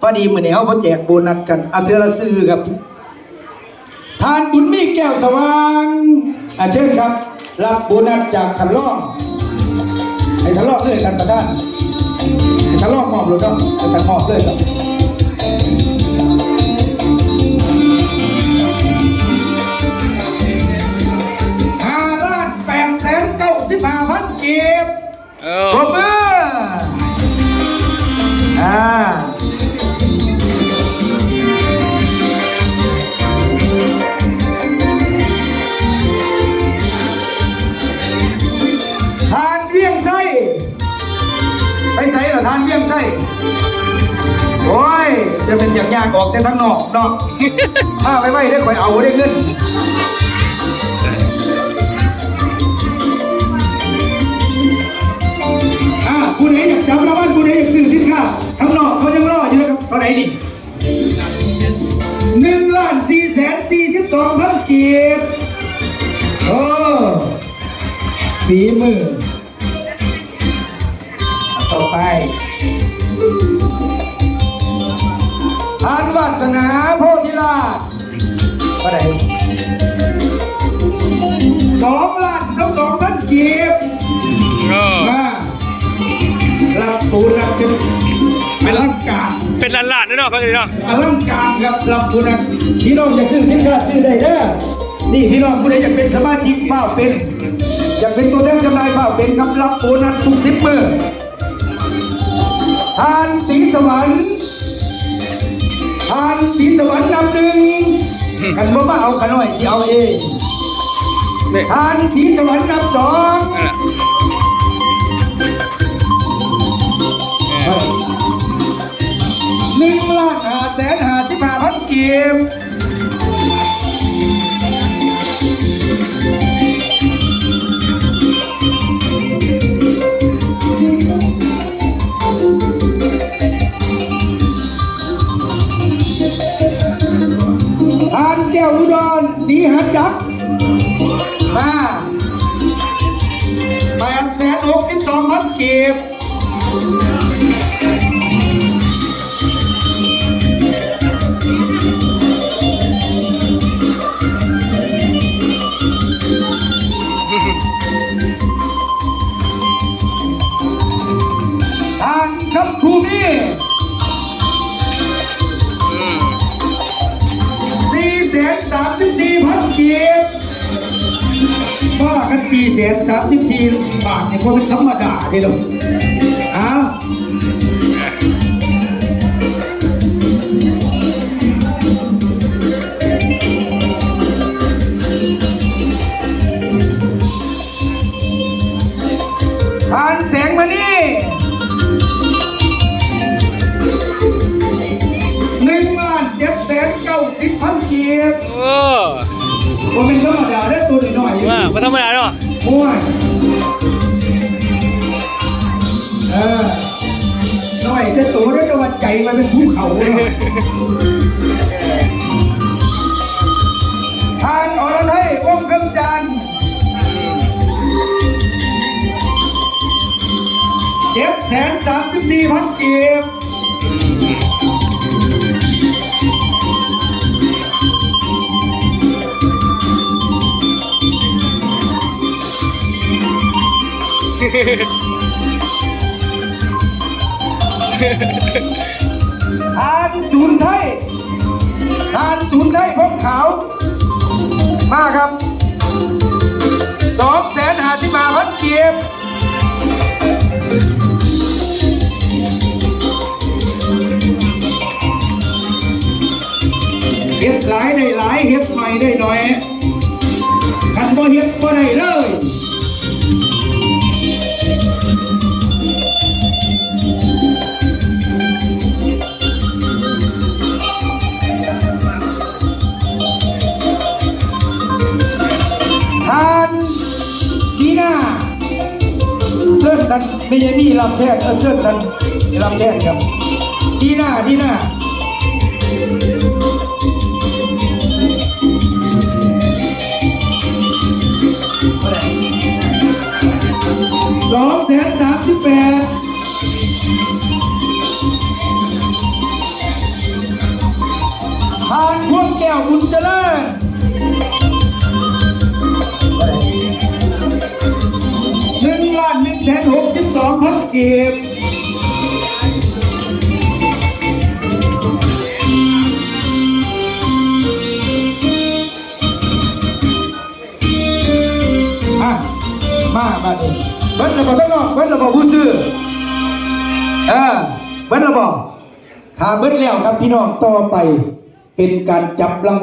พอดีมือนี้เขาบ่แจกโบนัสกันอาเทอละซื้อครับ ทานบุญมีแก้วสว่างอาเชิญครับ รับโบนัสจากขันล่องให้ขันล่องเลยกันประดานให้ขันล่องมอบเลยครับให้ขันมอบเลยครับ ไปใส่เหรอทานเวียงไส้โอ้ย จะเป็นอย่างยากออกแต่ทั้งนอกเนาะถ้าไปไว้ได้คอยเอาได้เงินอ่าผู้ใดอยากจับรางวัลผู้ใดอยากซื้อสินค้าข้งนอกเขายังรออยู่นะครับเท่าไหร่นี่หนึ่งล้านสี่แสนสี่สิบสองพันกีบโอ้ฝีมือ ท่าไหร่สองล้านสองสองพันกีบเออมารับปูรับเป็นอลังการเป็นหลานๆนะเนาะเขาเลยเนาะอลังการครับรับปูรับพี่น้องอยากซื้อสินค้าซื้อได้เด้อนี่พี่น้องผู้ใดอยากเป็นสมาชิกเฝ้าเป็นอยากเป็นตัวแทนจำหน่ายเฝ้าเป็นครับรับปูนับทุกสิบมือทานสีสวรร กันบ่มาเอาขน่อยสิเอาเองนี่ทานสีสวรรค์นำสองานแก้วอุดรสีหันจักรมาแปดแสนหกสิบสองพันเกีบ แสนสามสิบสี่บาทเนี่ยพอเป็นธรรมดาทีเดียวอ้าวทานแสงมานี่หนึ่งล้านเจ็ดแสนเก้าสิบพันเกียรเออว่าเป็นธรรมดาได้อตัวน้อยๆอยู่ว่าไม่ธรรมดาเนาะ ม้วนเออน้อยแต่ตัวได้แต่ว่าใจมันเป็นภูเขาเนาะทานอรไทยวงคำจันทร์เจ็ดแสนสามสิบสี่พันเกียบ ทานศูนย์ไทยทานศูนย์ไทยพกขาว มาครับสองแสนห้าสิบห้าพันเกียบเฮ็ดหลายได้หลายเฮ็ดหน่อยได้หน่อยคันบ่เฮ็ดบ่ได้เลย กันไม่ใช่มีลำแทนเออเชิญกันลำแทนครับดีหน้าดีหน้าสองแสนสามสิบแปดทานพวงแก้วบุญเจริญ กีบอะมาบัดนี้เบิ้ลระบอกต้องนอกเบิ้ลระบอกผู้ซื้อเออเบิ้ลระบอกถ้าเบิ้ลแล้วครับพี่น้องต่อไปเป็นการจับรางวัล